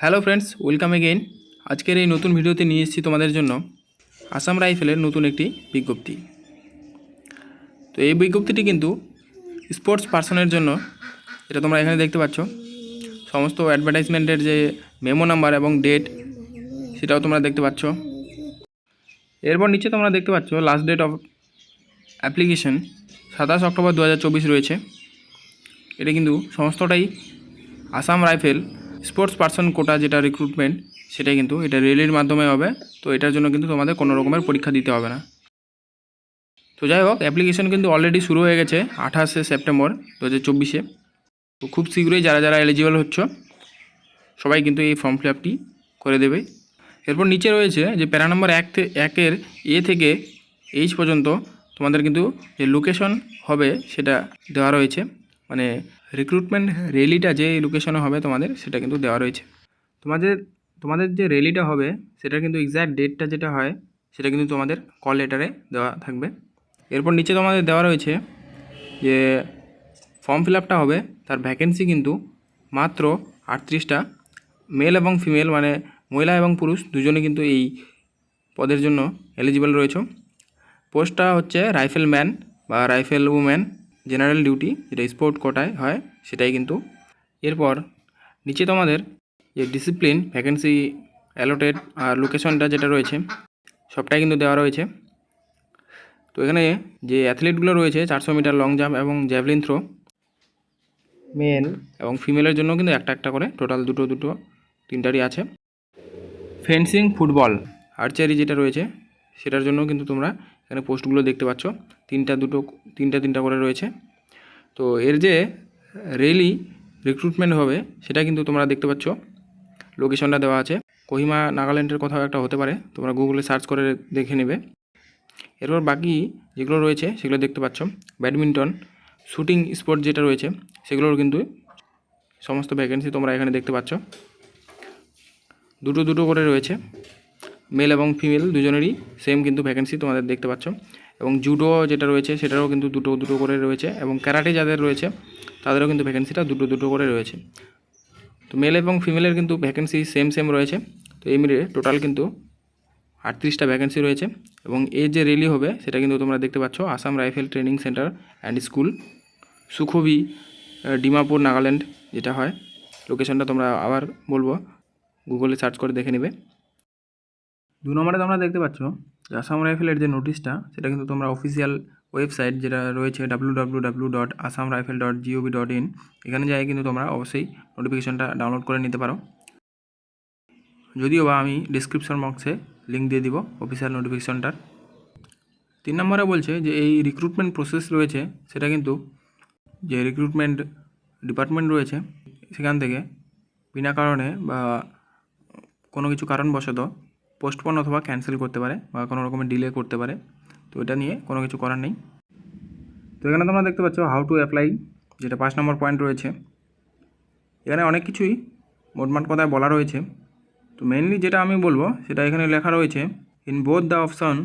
Hello friends, welcome again. আজকের এই নতুন ভিডিওতে নিয়ে এসেছি তোমাদের জন্য আসাম রাইফেলের নতুন একটি বিজ্ঞপ্তি। তো এই বিজ্ঞপ্তিটি কিন্তু স্পোর্টস পার্সনের জন্য, এটা তোমরা এখানে দেখতে পাচ্ছ। সমস্ত অ্যাডভার্টাইজমেন্টের যে মেমো নাম্বার এবং ডেট, সেটাও তোমরা দেখতে পাচ্ছ। এরপর নিচে তোমরা দেখতে পাচ্ছ, লাস্ট ডেট অফ অ্যাপ্লিকেশন, সাতাশ অক্টোবর দু হাজার চব্বিশ রয়েছে। এটা কিন্তু সমস্তটাই Assam rifle sports person quota যেটা রিক্রুটমেন্ট সেটা কিন্তু, এটা রেলের মাধ্যমে হবে, তো এটার জন্য কিন্তু তোমাদের কোনো রকমের পরীক্ষা দিতে হবে না। তো যাই হোক অ্যাপ্লিকেশন কিন্তু অলরেডি শুরু হয়ে গেছে আঠাশে সেপ্টেম্বর দু হাজার চব্বিশে। তো খুব শীঘ্রই যারা যারা এলিজিবল হচ্ছ, সবাই কিন্তু এই ফর্ম ফিল আপটি করে দেবে। এরপর নিচে রয়েছে যে প্যারা নম্বর এক একের এ থেকে এইচ পর্যন্ত তোমাদের কিন্তু যে লোকেশন হবে, সেটা দেওয়া রয়েছে। মানে রিক্রুটমেন্ট র্যালিটা যে লোকেশনে হবে তোমাদের, সেটা কিন্তু দেওয়া রয়েছে। তোমাদের তোমাদের যে র্যালিটা হবে সেটা কিন্তু এক্স্যাক্ট ডেটটা যেটা হয়, সেটা কিন্তু তোমাদের কল লেটারে দেওয়া থাকবে। এরপর নিচে তোমাদের দেওয়া রয়েছে যে ফর্ম ফিল আপটা হবে, তার ভ্যাকেন্সি কিন্তু মাত্র আটত্রিশটা মেল এবং ফিমেল মানে মহিলা এবং পুরুষ দুজনে কিন্তু এই পদের জন্য এলিজিবল রয়েছে। পোস্টটা হচ্ছে রাইফেল ম্যান বা রাইফেল উম্যান জেনারেল ডিউটি যেটা স্পোর্ট কোটায় হয়, সেটাই কিন্তু। এরপর নিচে তোমাদের যে ডিসিপ্লিন ভ্যাকেন্সি অ্যালোটেড আর লোকেশনটা যেটা রয়েছে, সবটাই কিন্তু দেওয়া রয়েছে। তো এখানে যে অ্যাথলিটগুলো রয়েছে, চারশো মিটার লং জাম্প এবং জ্যাভলিন থ্রো মেল এবং ফিমেলের জন্য কিন্তু একটা একটা করে টোটাল দুটো দুটো, তিনটারই আছে। ফেন্সিং ফুটবল আর্চারি যেটা রয়েছে, সেটার জন্য কিন্তু তোমরা এখানে পোস্টগুলো দেখতে পাচ্ছ। তিনটা দুটো, তিনটা তিনটা করে রয়েছে। তো এর যে রেলি রিক্রুটমেন্ট হবে, সেটা কিন্তু তোমরা দেখতে পাচ্ছ। লোকেশনটা দেওয়া আছে। কোহিমা নাগাল্যান্ডের কোথাও একটা হতে পারে, তোমরা গুগলে সার্চ করে দেখে নেবে। এরপর বাকি যেগুলো রয়েছে, সেগুলো দেখতে পাচ্ছ। ব্যাডমিন্টন শুটিং স্পোর্ট যেটা রয়েছে, সেগুলোর কিন্তু সমস্ত ভ্যাকেন্সি তোমরা এখানে দেখতে পাচ্ছ। দুটো দুটো করে রয়েছে। মেল এবং ফিমেল দুজনেরই সেম কিন্তু ভ্যাকেন্সি তোমাদের দেখতে পাচ্ছ। এবং জুডো যেটা রয়েছে সেটারও কিন্তু দুটো দুটো করে রয়েছে এবং ক্যারাটে যাদের রয়েছে তাদেরও কিন্তু ভ্যাকেন্সিটা দুটো দুটো করে রয়েছে। তো মেল এবং ফিমেলের কিন্তু ভ্যাকেন্সি সেম সেম রয়েছে। তো এই মিলে টোটাল কিন্তু আটত্রিশটা ভ্যাকেন্সি রয়েছে এবং এর যে রেলি হবে সেটা কিন্তু তোমরা দেখতে পাচ্ছ Assam rifle training centre and school Sukhovi Dimapur, Nagaland যেটা হয়। লোকেশনটা তোমরা আবার বলব। গুগলে সার্চ করে দেখে নেবে। দু নম্বরে তোমরা দেখতে পাচ্ছ যে আসাম রাইফেলের যে নোটিশটা, সেটা কিন্তু তোমরা অফিসিয়াল ওয়েবসাইট যেটা রয়েছে W dot Assam rifle dot dot in এখানে যাই কিন্তু তোমরা অবশ্যই নোটিফিকেশনটা ডাউনলোড করে নিতে পারো। যদিও বা আমি ডিসক্রিপশন বক্সে লিঙ্ক দিয়ে দিব অফিসিয়াল নোটিফিকেশনটার তিন নম্বরে বলছে যে এই রিক্রুটমেন্ট প্রসেস রয়েছে, সেটা কিন্তু যে রিক্রুটমেন্ট ডিপার্টমেন্ট রয়েছে, সেখান থেকে বিনা কারণে বা কোনো কিছু কারণবশত পোস্টপোন অথবা ক্যান্সেল করতে পারে বা কোনো রকমের ডিলে করতে পারে। তো এটা নিয়ে কোনো কিছু করার নেই। তো এখানে তোমরা দেখতে পাচ্ছ হাউ টু অ্যাপ্লাই যেটা পাঁচ নম্বর পয়েন্ট রয়েছে। এখানে অনেক কিছুই মোটমাট কথায় বলা রয়েছে। তো মেনলি যেটা আমি বলব, সেটা এখানে লেখা রয়েছে in both the option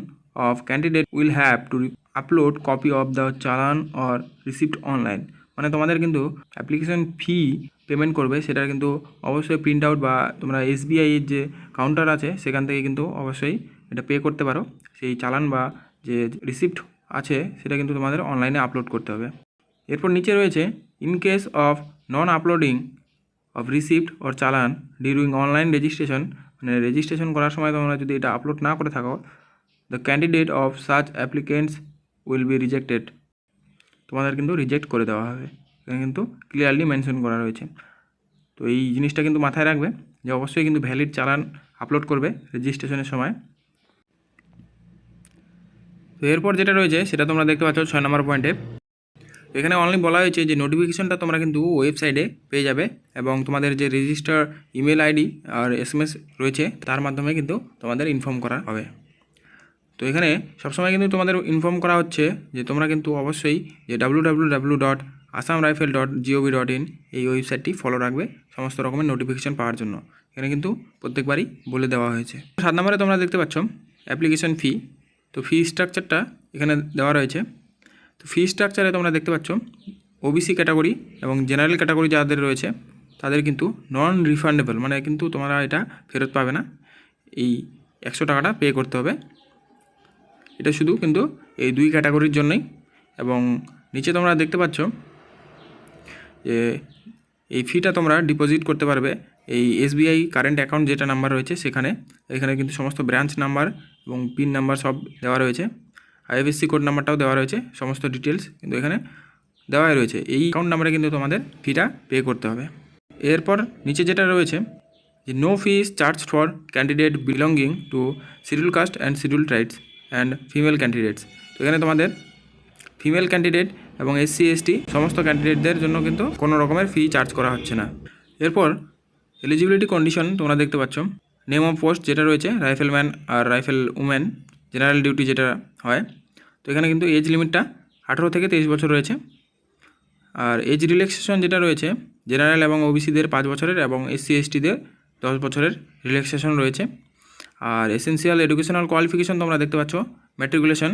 of candidate will have to upload copy of the challan or receipt online মানে তোমাদের কিন্তু অ্যাপ্লিকেশন ফি পেমেন্ট করবে, সেটা কিন্তু অবশ্যই প্রিন্ট আউট বা তোমরা এসবিআই এর যে কাউন্টার আছে, সেখান থেকে কিন্তু অবশ্যই এটা পে করতে পারো। সেই চালান বা যে রিসিপ্ট আছে, সেটা কিন্তু তোমাদের অনলাইনে আপলোড করতে হবে। এরপর নিচে রয়েছে in case of non uploading of receipt or challan during online registration মানে রেজিস্ট্রেশন করার সময় তোমরা যদি এটা আপলোড না করে থাকো the candidate of such applicants will be rejected তোমাদের কিন্তু রিজেক্ট করে দেওয়া হবে। কিন্তু ক্লিয়ারলি মেনশন করা রয়েছে। তো এই জিনিসটা কিন্তু মাথায় রাখবে যে অবশ্যই কিন্তু ভ্যালিড চালান আপলোড করবে রেজিস্ট্রেশনের সময়। তো এরপর যেটা রয়েছে, সেটা তোমরা দেখতে পাচ্ছ ছয় নম্বর পয়েন্টে এখানে অনলি বলা হয়েছে যে নোটিফিকেশনটা তোমরা কিন্তু ওয়েবসাইটে পেয়ে যাবে এবং তোমাদের যে রেজিস্টার ইমেল আইডি আর এসএমএস রয়েছে, তার মাধ্যমে কিন্তু তোমাদের ইনফর্ম করা হবে। তো এখানে সবসময় কিন্তু তোমাদের ইনফর্ম করা হচ্ছে যে তোমরা কিন্তু অবশ্যই যে W W W dot Assam rifle dot gov dot in এই ওয়েবসাইটটি ফলো রাখবে, সমস্ত রকমের নোটিফিকেশন পাওয়ার জন্য। এখানে কিন্তু প্রত্যেকবারই বলে দেওয়া হয়েছে। সাত নম্বরে তোমরা দেখতে পাচ্ছ অ্যাপ্লিকেশন ফি তো ফি স্ট্রাকচারটা এখানে দেওয়া রয়েছে। তো ফি স্ট্রাকচারে তোমরা দেখতে পাচ্ছ ওবিসি ক্যাটাগরি এবং জেনারেল ক্যাটাগরি যাদের রয়েছে, তাদের কিন্তু নন রিফান্ডেবল মানে কিন্তু তোমরা এটা ফেরত পাবে না। এই একশো টাকাটা পে করতে হবে। এটা শুধু কিন্তু এই দুই ক্যাটাগরির জন্যই। এবং নিচে তোমরা দেখতে পাচ্ছ যে এই ফিটা তোমরা ডিপোজিট করতে পারবে। এই এসবিআই কারেন্ট অ্যাকাউন্ট যেটা নাম্বার রয়েছে সেখানে। এখানে কিন্তু সমস্ত ব্রাঞ্চ নাম্বার এবং পিন নাম্বার সব দেওয়া রয়েছে। আইএফএসসি কোড নাম্বারটাও দেওয়া রয়েছে, সমস্ত ডিটেলস কিন্তু এখানে দেওয়াই রয়েছে। এই অ্যাকাউন্ট নাম্বারে কিন্তু তোমাদের ফিটা পে করতে হবে। এরপর নিচে যেটা রয়েছে, যে no fees charge for candidate belonging to schedule caste and schedule tribes and female candidates তো এখানে তোমাদের ফিমেল ক্যান্ডিডেট এবং এসসি এসটি সমস্ত ক্যান্ডিডেটদের জন্য কিন্তু কোনো রকমের ফি চার্জ করা হচ্ছে না। এরপর এলিজিবিলিটি কন্ডিশন তোমরা দেখতে পাচ্ছ। নেম অফ পোস্ট যেটা রয়েছে রাইফেলম্যান আর রাইফেল উম্যান জেনারেল ডিউটি যেটা হয়। তো এখানে কিন্তু এজ লিমিটটা আঠেরো থেকে তেইশ বছর রয়েছে। আর এজ রিল্যাক্সেশন যেটা রয়েছে জেনারেল এবং ওবিসিদের পাঁচ বছরের এবং এসসি এসটিদের দশ বছরের রিল্যাক্সেশন রয়েছে। আর এসেন্সিয়াল এডুকেশনাল কোয়ালিফিকেশন তোমরা দেখতে পাচ্ছ। ম্যাট্রিকুলেশন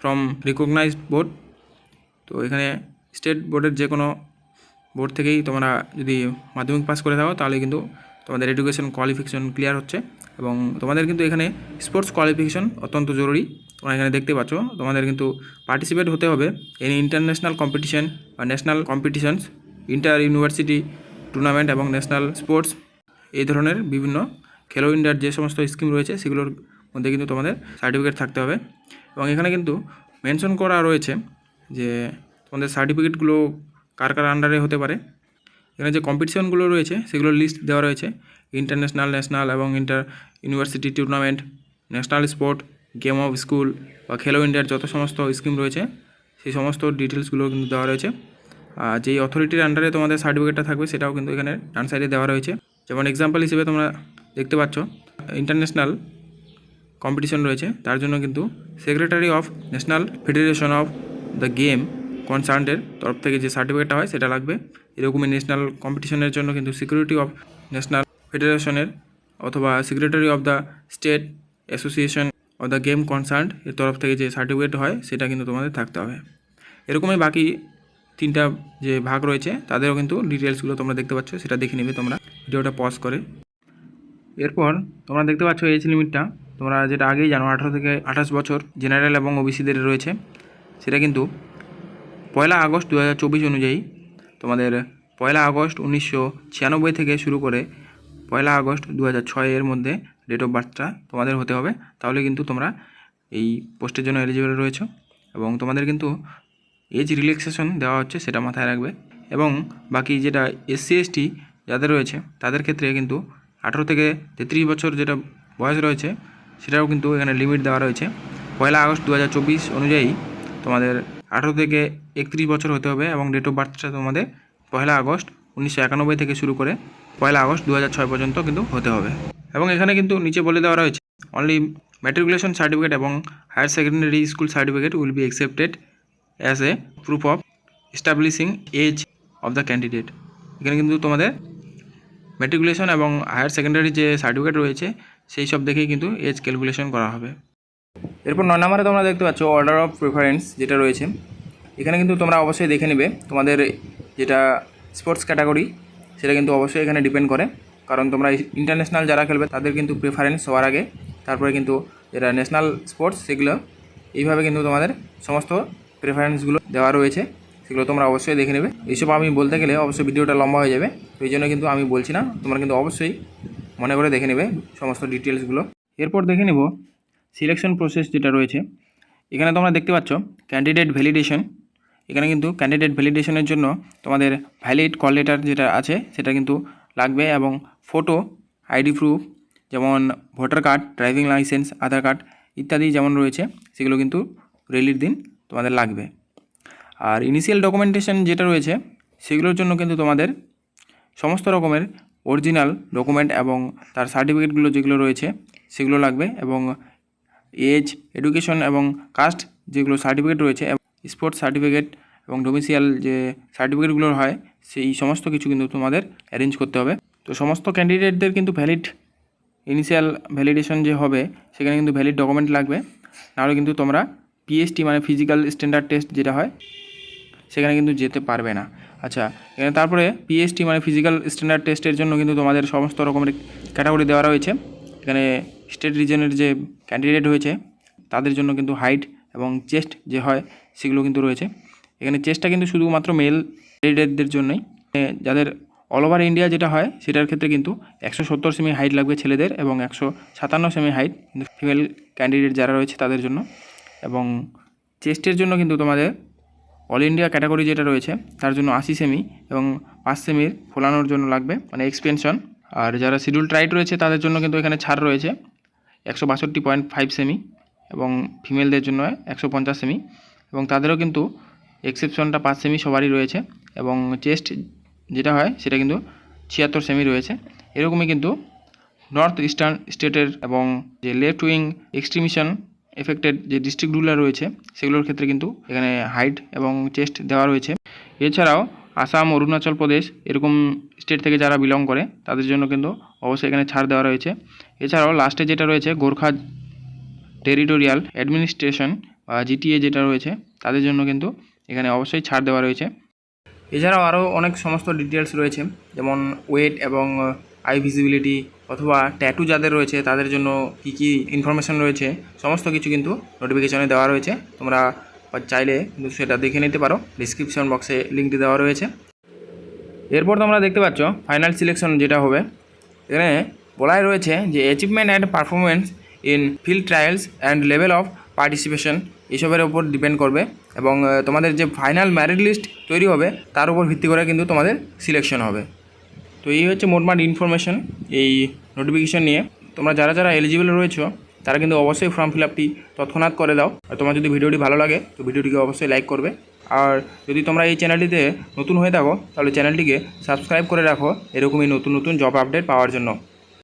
ফ্রম রিকগনাইজড বোর্ড তো এখানে স্টেট বোর্ডের যে কোনো বোর্ড থেকেই তোমরা যদি মাধ্যমিক পাস করে থাকো, তাহলে কিন্তু তোমাদের এডুকেশন কোয়ালিফিকেশন ক্লিয়ার হচ্ছে। এবং তোমাদের কিন্তু এখানে স্পোর্টস কোয়ালিফিকেশন অত্যন্ত জরুরি। তোমরা এখানে দেখতে পাচ্ছ, তোমাদের কিন্তু পার্টিসিপেট হতে হবে এনি ইন্টারন্যাশনাল কম্পিটিশন বা national competitions inter university tournament এবং ন্যাশনাল স্পোর্টস এই ধরনের বিভিন্ন খেলো ইন্ডিয়ার যে সমস্ত স্কিম রয়েছে, সেগুলোর মধ্যে কিন্তু তোমাদের সার্টিফিকেট থাকতে হবে। এবং এখানে কিন্তু মেনশন করা রয়েছে যে তোমাদের সার্টিফিকেটগুলো কার কার আন্ডারে হতে পারে, এখানে যে কম্পিটিশনগুলো রয়েছে, সেগুলোর লিস্ট দেওয়া রয়েছে। ইন্টারন্যাশনাল ন্যাশনাল এবং inter university tournament national sport game of school বা খেলো ইন্ডিয়ার যত সমস্ত স্কিম রয়েছে, সেই সমস্ত ডিটেলসগুলো কিন্তু দেওয়া রয়েছে। আর যেই অথরিটির আন্ডারে তোমাদের সার্টিফিকেটটা থাকবে, সেটাও কিন্তু এখানে ডান সাইডে দেওয়া রয়েছে। যেমন এক্সাম্পল হিসেবে তোমরা দেখতে পাচ্ছ ইন্টারন্যাশনাল কম্পিটিশন রয়েছে, তার জন্য কিন্তু secretary of national federation of the game কনসার্নের তরফ থেকে যে সার্টিফিকেটটা হয় সেটা লাগবে। এরকমই ন্যাশনাল কম্পিটিশনের জন্য কিন্তু সিকিউরিটি অফ ন্যাশনাল ফেডারেশনের অথবা secretary of the state association of the game concern এর তরফ থেকে যে সার্টিফিকেট হয় সেটা কিন্তু তোমাদের থাকতে হবে। এরকমই বাকি তিনটা যে ভাগ রয়েছে, তাদেরও কিন্তু ডিটেলসগুলো তোমরা দেখতে পাচ্ছ, সেটা দেখে নেবে তোমরা। ভিডিওটা পজ করে। এরপর তোমরা দেখতে পাচ্ছ এজ লিমিটটা তোমরা যেটা আগেই জানো, আঠারো থেকে আঠাশ বছর জেনারেল এবং ওবিসিদের রয়েছে। সেটা কিন্তু পয়লা আগস্ট দু হাজার চব্বিশ অনুযায়ী তোমাদের পয়লা আগস্ট উনিশশো ছিয়ানব্বই থেকে শুরু করে পয়লা আগস্ট দু ছয়ের মধ্যে ডেট অফ বার্থটা তোমাদের হতে হবে। তাহলে কিন্তু তোমরা এই পোস্টের জন্য এলিজিবল রয়েছে এবং তোমাদের কিন্তু এজ রিল্যাক্সেশন দেওয়া হচ্ছে সেটা মাথায় রাখবে এবং বাকি যেটা এসসি এসটি যাদের রয়েছে তাদের ক্ষেত্রে কিন্তু আঠেরো থেকে তেত্রিশ বছর যেটা বয়স রয়েছে সেটাও কিন্তু এখানে লিমিট দেওয়া রয়েছে। পয়লা আগস্ট দু হাজার চব্বিশ অনুযায়ী তোমাদের আঠেরো থেকে একত্রিশ বছর হতে হবে এবং ডেট অফ বার্থটা তোমাদের পয়লা আগস্ট উনিশশো একানব্বই থেকে শুরু করে পয়লা আগস্ট দু ছয় পর্যন্ত কিন্তু হতে হবে। এবং এখানে কিন্তু নিচে বলে দেওয়া রয়েছে অনলি ম্যাট্রিকুলেশন সার্টিফিকেট এবং higher secondary school certificate will be accepted as a proof of establishing age of the candidate এখানে কিন্তু তোমাদের ম্যাট্রিকুলেশন এবং হায়ার সেকেন্ডারি যে সার্টিফিকেট রয়েছে, সেই সব দেখেই কিন্তু এজ ক্যালকুলেশন করা হবে। এরপর নয় নম্বরে তোমরা দেখতে পাচ্ছ অর্ডার অফ প্রিফারেন্স যেটা রয়েছে। এখানে কিন্তু তোমরা অবশ্যই দেখে নেবে তোমাদের যেটা স্পোর্টস ক্যাটাগরি সেটা কিন্তু অবশ্যই এখানে ডিপেন্ড করে। কারণ তোমরা ইন্টারন্যাশনাল যারা খেলবে, তাদের কিন্তু প্রেফারেন্স হওয়ার আগে, তারপরে কিন্তু যেটা ন্যাশনাল স্পোর্টস সেগুলো, এইভাবে কিন্তু তোমাদের সমস্ত প্রেফারেন্সগুলো দেওয়া রয়েছে, সেগুলো তোমরা অবশ্যই দেখে নেবে। এইসব আমি বলতে গেলে অবশ্যই ভিডিওটা লম্বা হয়ে যাবে, তো এই জন্য কিন্তু আমি বলছি না, তোমরা কিন্তু অবশ্যই মনে করে দেখে নেবে সমস্ত ডিটেলসগুলো এরপর দেখে নেব সিলেকশন প্রসেস যেটা রয়েছে, এখানে তোমরা দেখতে পাচ্ছ ক্যান্ডিডেট ভ্যালিডেশন এখানে কিন্তু ক্যান্ডিডেট ভ্যালিডেশনের জন্য তোমাদের ভ্যালিড কল লেটার যেটা আছে, সেটা কিন্তু লাগবে এবং ফটো আইডি প্রুফ যেমন voter card driving licence Aadhaar card ইত্যাদি যেমন রয়েছে, সেগুলো কিন্তু রেলির দিন তোমাদের লাগবে। আর ইনিশিয়াল ডকুমেন্টেশন যেটা রয়েছে, সেগুলোর জন্য কিন্তু তোমাদের সমস্ত রকমের অরিজিনাল ডকুমেন্ট এবং তার সার্টিফিকেটগুলো যেগুলো রয়েছে, সেগুলো লাগবে এবং এজ, এডুকেশন এবং কাস্ট যেগুলো সার্টিফিকেট রয়েছে স্পোর্টস সার্টিফিকেট এবং ডোমিসিয়াল যে সার্টিফিকেটগুলো হয়, সেই সমস্ত কিছু কিন্তু তোমাদের অ্যারেঞ্জ করতে হবে। তো সমস্ত ক্যান্ডিডেটদের কিন্তু ভ্যালিড ইনিশিয়াল ভ্যালিডেশন যে হবে, সেখানে কিন্তু ভ্যালিড ডকুমেন্ট লাগবে। নাহলে কিন্তু তোমরা পিএসটি মানে ফিজিক্যাল স্ট্যান্ডার্ড টেস্ট যেটা হয়, সেখানে কিন্তু যেতে পারবে না। আচ্ছা এখানে তারপরে পিএসটি মানে ফিজিক্যাল স্ট্যান্ডার্ড টেস্টের জন্য কিন্তু তোমাদের সমস্ত রকমের ক্যাটাগরি দেওয়া রয়েছে। এখানে স্টেট রিজনের যে ক্যান্ডিডেট হয়েছে, তাদের জন্য কিন্তু হাইট এবং চেস্ট যে হয়, সেগুলো কিন্তু রয়েছে। এখানে চেস্টটা কিন্তু শুধুমাত্র মেল ক্যান্ডিডেটদের জন্যই। যাদের অল ওভার ইন্ডিয়া যেটা হয়, সেটার ক্ষেত্রে কিন্তু একশো সত্তর সেমি হাইট লাগবে ছেলেদের এবং একশো সাতান্ন সেমি হাইট কিন্তু ফিমেল ক্যান্ডিডেট যারা রয়েছে, তাদের জন্য। এবং চেস্টের জন্য কিন্তু তোমাদের অল ইন্ডিয়া ক্যাটাগরি যেটা রয়েছে, তার জন্য আশি সেমি এবং পাঁচ সেমির ফোলানোর জন্য লাগবে মানে এক্সপেনশন আর যারা শিডিউল ট্রাইট রয়েছে, তাদের জন্য কিন্তু এখানে ছাড় রয়েছে। একশো বাষট্টি পয়েন্ট ফাইভ সেমি এবং ফিমেলদের জন্য একশো পঞ্চাশ সেমি এবং তাদেরও কিন্তু এক্সেপশনটা পাঁচ সেমি সবারই রয়েছে এবং চেস্ট যেটা হয়, সেটা কিন্তু ছিয়াত্তর সেমি রয়েছে। এরকমই কিন্তু নর্থ ইস্টার্ন স্টেটের এবং যে লেফট উইং এক্সট্রিমিশন এফেক্টেড যে ডিস্ট্রিক্ট রুলার রয়েছে, সেগুলোর ক্ষেত্রে কিন্তু এখানে হাইট এবং চেস্ট দেওয়া রয়েছে। এছাড়াও আসাম, অরুণাচল প্রদেশ এরকম স্টেট থেকে যারা বিলং করে, তাদের জন্য কিন্তু অবশ্যই এখানে ছাড় দেওয়া রয়েছে। এছাড়াও লাস্টে যেটা রয়েছে, গোর্খা টেরিটোরিয়াল অ্যাডমিনিস্ট্রেশন বা জিটিএ যেটা রয়েছে, তাদের জন্য কিন্তু এখানে অবশ্যই ছাড় দেওয়া রয়েছে। এছাড়াও আরও অনেক সমস্ত ডিটেলস রয়েছে, যেমন ওয়েট এবং আই ভিজিবিলিটি অথবা ট্যাটু যাদের রয়েছে, তাদের জন্য কী কী ইনফরমেশন রয়েছে, সমস্ত কিছু কিন্তু নোটিফিকেশনে দেওয়া রয়েছে। তোমরা চাইলে কিন্তু সেটা দেখে নিতে পারো। ডিসক্রিপশন বক্সে লিঙ্কটি দেওয়া রয়েছে। এরপর তোমরা দেখতে পাচ্ছ ফাইনাল সিলেকশন যেটা হবে। এখানে বলাই রয়েছে যে achievement and performance in field trials and level of participation এসবের উপর ডিপেন্ড করবে এবং তোমাদের যে ফাইনাল ম্যারিট লিস্ট তৈরি হবে তার উপর ভিত্তি করে কিন্তু তোমাদের সিলেকশন হবে। তো এই হচ্ছে মোটমাট ইনফরমেশন এই নোটিফিকেশন নিয়ে। তোমরা যারা যারা এলিজিবল রয়েছো, তারা কিন্তু অবশ্যই ফর্ম ফিল আপটি তৎক্ষণাৎ করে দাও। আর তোমার যদি ভিডিওটি ভালো লাগে, তো ভিডিওটিকে অবশ্যই লাইক করবে। আর যদি তোমরা এই চ্যানেলটিতে নতুন হয়ে থাকো, তাহলে চ্যানেলটিকে সাবস্ক্রাইব করে রাখো। এরকমই নতুন নতুন জব আপডেট পাওয়ার জন্য।